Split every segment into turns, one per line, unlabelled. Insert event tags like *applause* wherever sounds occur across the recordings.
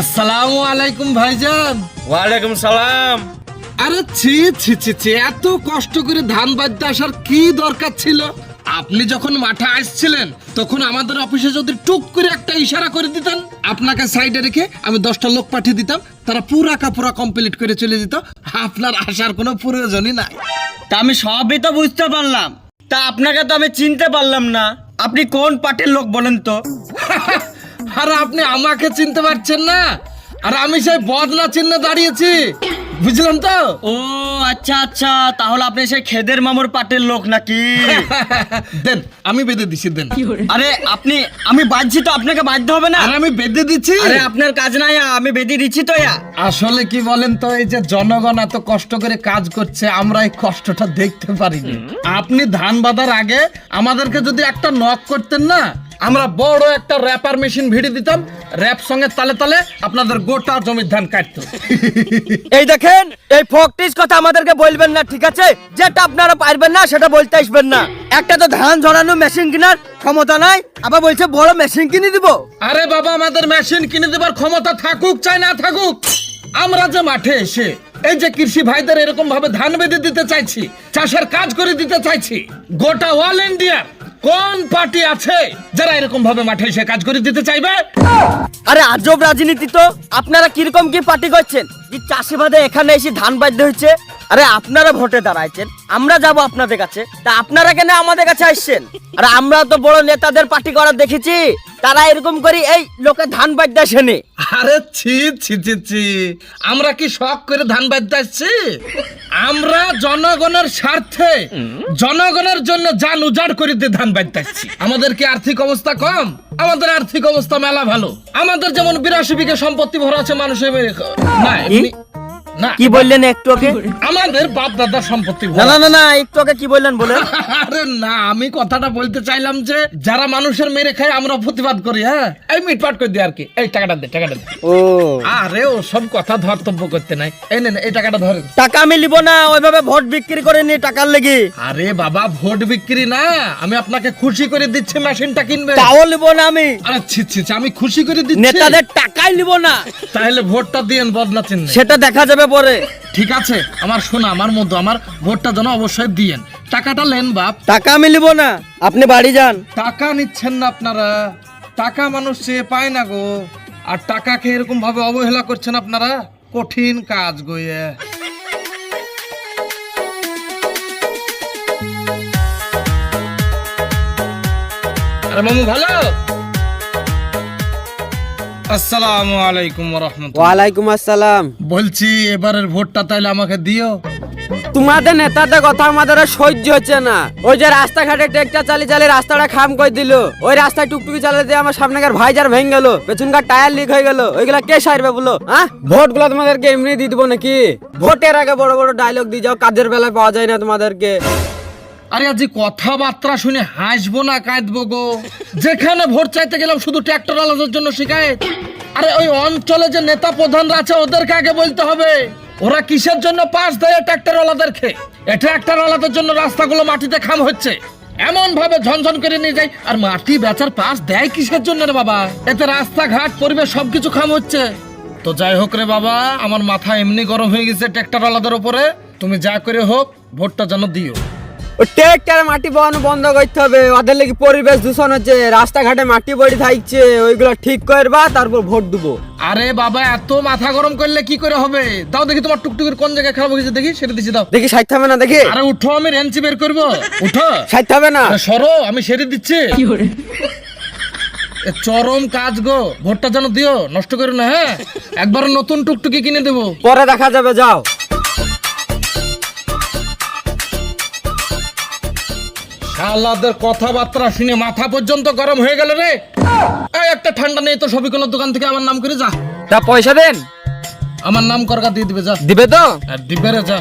আসসালামু আলাইকুম ভাইজান।
ওয়ালাইকুম সালাম।
আরে ছি ছি ছি ছি এত কষ্ট করে ধান বাঁধতে আসার কি দরকার ছিল? আপনি যখন মাঠে আসছিলেন তখন আমাদের অফিসে যদি টুক করে একটা ইশারা করে দিতেন আপনাকে সাইডে রেখে আমি দশটা লোক পাঠিয়ে দিতাম তারা পুরা কাপুরা কমপ্লিট করে চলে যেত। আপনার আসার কোনো প্রয়োজনই নাই।
তা আমি সবই তো বুঝতে পারলাম। তা আপনাকে তো আমি চিনতে পারলাম না। আপনি কোন পার্টির লোক বলেন তো? *laughs*
আর আপনি আমাকে চিনতে পারছেন না। আর আমি সেই বদলা চিহ্নে দাঁড়িয়েছি। বুঝলেন তো?
ও আচ্ছা আচ্ছা। তাহলে আপনি সেই খেদের মামুর পার্টির লোক নাকি? *laughs*
দেন আমি বেঁধে দিছি দেন।
আরে আপনি আমি বাঁধছি তো আপনাকে বাঁধতে হবে না?
আর আমি বেঁধে দিচ্ছি
আরে আপনার কাজ নাই আমি বেঁধে দিচ্ছি তো ইয়া।
আসলে কি বলেন তো এই যে জনগণ এত কষ্ট করে কাজ করছে আমরা এই কষ্টটা দেখতে পারিনি। আপনি ধান বাঁধার আগে আমাদেরকে যদি একটা নক করতেন না আমরা বড় একটা র্যাপার মেশিন ভিড়ে দিতাম র্যাপ সঙ্গে তালে তালে আপনাদের গোটা জমির ধান কাটতো। *laughs*
এই দেখেন এই ফকটিস কথা আমাদেরকে বলবেন না ঠিক আছে? যেটা আপনারা পারবেন না সেটা বলতে আসবেন না। একটা তো ধান ঝরানো মেশিন কেনার ক্ষমতা নাই আবার বলছে বড় মেশিন কিনে দিব।
আরে বাবা আমাদের মেশিন কিনে দেবার ক্ষমতা থাকুক চাই না থাকুক আমরা যে মাঠে এসে এই যে কৃষি ভাইদের এরকম ভাবে ধান বেঁধে দিতে চাইছি চাষের কাজ করে দিতে চাইছি গোটা অল ইন্ডিয়া কোন পার্টি আছে যারা এরকম ভাবে মাঠে এসে কাজ করে দিতে চাইবে?
আরে আজব রাজনীতি তো। আপনারা কীরকম কি পার্টি করছেন? যে চাষিবাদে এখানে এসে ধান বাধ্য হচ্ছে আরে আপনারা ভোটে দাঁড়াইছেন। আমরা যাব আপনাদের কাছে। তা আপনারা কেন আমাদের কাছে আসছেন? আরে আমরা তো বড় নেতাদের পার্টি করা দেখেছি। তারা এরকম করে এই লোকে ধান আসেনি
আরে ছি ছি ছি ছি। আমরা কি শখ করে ধান বাঁধতে আসছি? আমরা জনগণের স্বার্থে, জনগণের জন্য জান উজাড় করে দিয়ে ধান আসছি। আমাদের কি আর্থিক অবস্থা কম? আমাদের আর্থিক অবস্থা মেলা ভালো। আমাদের যেমন বিরাশি বিঘা সম্পত্তি ভরা আছে মানুষের না
কি বললেন একটু ওকে
আমাদের বাপ দাদার সম্পত্তি
না না না না একটু ওকে কি বললেন বলেন?
আরে না আমি কথাটা বলতে চাইলাম যে যারা মানুষের মেরে খায় আমরা প্রতিবাদ করি হ্যাঁ? এই মিটপাট করে দিই আর কি। এই টাকাটা দে টাকাটা দে।
ও।
আরে ও সব কথা ধর্তব্য করতে নাই। এই নেন এই টাকাটা ধরেন
টাকা আমি লিব না ওইভাবে ভোট বিক্রি করে নি টাকার লেগে।
আরে বাবা ভোট বিক্রি না। আমি আপনাকে খুশি করে দিচ্ছি মেশিনটা কিনবে
তাও লিব না আমি।
আরে ছি ছি ছি, আমি খুশি করে দিচ্ছি।
নেতাদের টাকাই লিব না।
তাহলে ভোটটা দিয়েন বদনা চিহ্নে
সেটা দেখা যাবে পরে
ঠিক আছে আমার শোনা আমার মতো আমার ভোটটা যেন অবশ্যই দিয়েন। টাকাটা লেন বাপ।
টাকা আমি লিব না আপনি বাড়ি যান।
টাকা নিচ্ছেন না আপনারা। টাকা মানুষ চেয়ে পায় না গো। আর টাকা টাকাকে এরকম ভাবে অবহেলা করছেন আপনারা? কঠিন কাজ গইয়ে আরে মামু ভালো? আসসালামু আলাইকুম রহমতুল্লাহ
ওয়ালাইকুম আসসালাম।
বলছি এবারের ভোটটা তাইলে আমাকে দিও।
তোমাদের নেতাদের কথা আমাদের আর সহ্য হচ্ছে না। ওই যে রাস্তাঘাটে ট্রেকটা চালিয়ে চালিয়ে রাস্তাটা খাম করে দিল। ওই রাস্তায় টুকটুকি চালিয়ে দিয়ে আমার সামনেকার ভাইজার ভেঙে গেল। পেছনকার টায়ার লিক হয়ে গেল। ওইগুলা কে সারবে বলো হ্যাঁ ভোটগুলো তোমাদেরকে এমনি দিয়ে দিবো নাকি? ভোটের আগে বড় বড় ডায়লগ দিয়ে যাও কাজের বেলায় পাওয়া যায় না তোমাদেরকে।
আরে আজ কথাবার্তা শুনে হাসবো না, কাঁদবো গো। যেখানে ভোট চাইতে গেলাম শুধু ট্র্যাক্টর আলাদার জন্য শিখায় আরে ওই অঞ্চলে যে নেতা প্রধানরা আছে, ওদেরকে আগে বলতে হবে। ওরা কিসের জন্য পাস দেয় ট্র্যাক্টর এ ট্র্যাক্টর আলাদার জন্য রাস্তাগুলো মাটিতে খাম হচ্ছে। এমন ভাবে ঝনঝন করে নিয়ে যায়। আর মাটি বেচার পাস দেয় কিসের জন্য রে বাবা? এতে রাস্তাঘাট, পরিবেশ সবকিছু খাম হচ্ছে। তো যাই হোক রে বাবা, আমার মাথা এমনি গরম হয়ে গেছে ট্র্যাক্টর আলাদার উপরে। তুমি যা করে হোক, ভোটটা যেন দিও।
ট্রেকটার মাটি বহন বন্ধ করতে হবে। ওদের লেগে পরিবেশ দূষণ হচ্ছে রাস্তাঘাটে মাটি পড়ে থাকছে ওইগুলো ঠিক করবা তারপর ভোট দেবো।
আরে বাবা এত মাথা গরম করলে কি করে হবে? দাও দেখি তোমার টুকটুকির কোন জায়গায় খারাপ হয়েছে দেখি সেটা দিছি দাও।
দেখি সাইতে হবে না দেখি।
আরে উঠো আমি রেঞ্চি বের করব। উঠো।
সাইতে হবে না।
আরে সরো আমি সেরে দিচ্ছি। এ চরম কাজ গো ভোটটা যেন দিও নষ্ট করো না হ্যাঁ? একবার নতুন টুকটুকি কিনে দেবো।
পরে দেখা যাবে যাও।
শালাদের কথাবার্তা শুনে মাথা পর্যন্ত গরম হয়ে গেল রে। এই একটা ঠান্ডা নেই তো সবিকলের দোকান থেকে আমার নাম করে যা।
তা পয়সা দেন।
আমার নাম করগা দিয়ে দিবে যা।
দিবে তো?
দিবে রে যা।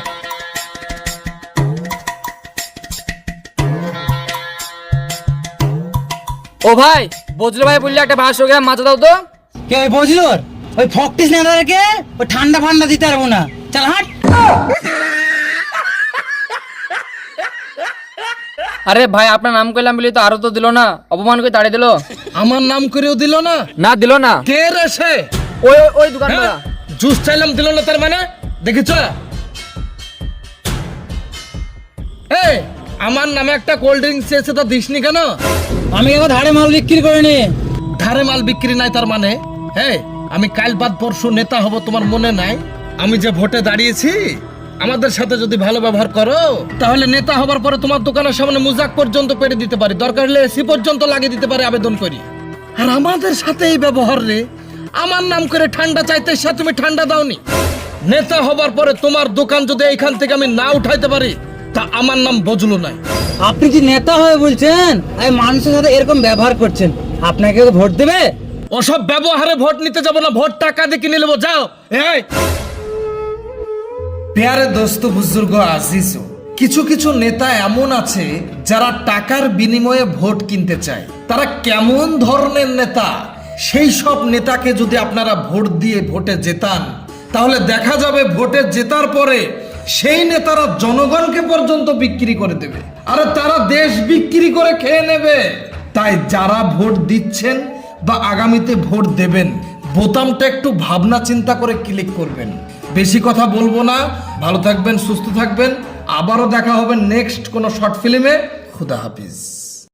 ও ভাই বজলু ভাই বললে একটা পাঁচশো গ্রাম মাছ দাও তো।
কে বুঝলো ওই ফকটিস নেতাদেরকে ওই ঠান্ডা ফান্ডা দিতে পারব না। চল হাট।
আরে ভাই আপনার নাম করলাম বলি তো আরও তো দিল না। অপমান করে তাড়িয়ে দিল?
আমার নাম করেও দিল না?
না দিল না।
কে রে সে?
ওই ওই- ওই
হ্যাঁ? জুস চাইলাম দিল না তার মানে? দেখেছ? এই আমার নামে একটা কোল্ড ড্রিঙ্কস চেয়েছে তা দিসনি কেন?
আমি কেন ধারে মাল বিক্রি করিনি।
ধারে মাল বিক্রি নাই তার মানে? হ্যাঁ আমি কাল বাদ পরশু নেতা হব তোমার মনে নাই? আমি যে ভোটে দাঁড়িয়েছি আমাদের সাথে যদি ভালো ব্যবহার করো তাহলে নেতা হবার পরে তোমার দোকানের সামনে মুজাক পর্যন্ত পেরে দিতে পারি। দরকার হলে এসি পর্যন্ত লাগিয়ে দিতে পারে আবেদন করি। আর আমাদের সাথে এই ব্যবহার রে আমার নাম করে ঠান্ডা চাইতে সে তুমি ঠান্ডা দাওনি। নেতা হবার পরে তোমার দোকান যদি এইখান থেকে আমি না উঠাইতে পারি তা আমার নাম বজলু নাই।
আপনি যে নেতা হয়ে বলছেন? এই মানুষের সাথে এরকম ব্যবহার করছেন। আপনাকে ভোট দেবে?
ওসব ব্যবহারে ভোট নিতে যাব না ভোট টাকা দিয়ে কিনে নেব যাও। এই! প্যারে দোস্ত বুজুর্গ আজিজ, কিছু কিছু নেতা এমন আছে যারা টাকার বিনিময়ে ভোট কিনতে চায়। তারা কেমন ধরনের নেতা? সেই সব নেতাকে যদি আপনারা ভোট দিয়ে ভোটে জেতান, তাহলে দেখা যাবে ভোটে জেতার পরে সেই নেতারা জনগণকে পর্যন্ত বিক্রি করে দেবে। আরে তারা দেশ বিক্রি করে খেয়ে নেবে। তাই যারা ভোট দিচ্ছেন বা আগামীতে ভোট দেবেন, বোতামটা একটু ভাবনা চিন্তা করে ক্লিক করবেন। বেশি কথা বলব না। ভালো থাকবেন, সুস্থ থাকবেন। আবারও দেখা হবে নেক্সট কোনো শর্ট ফিল্মে খুদা হাফিজ।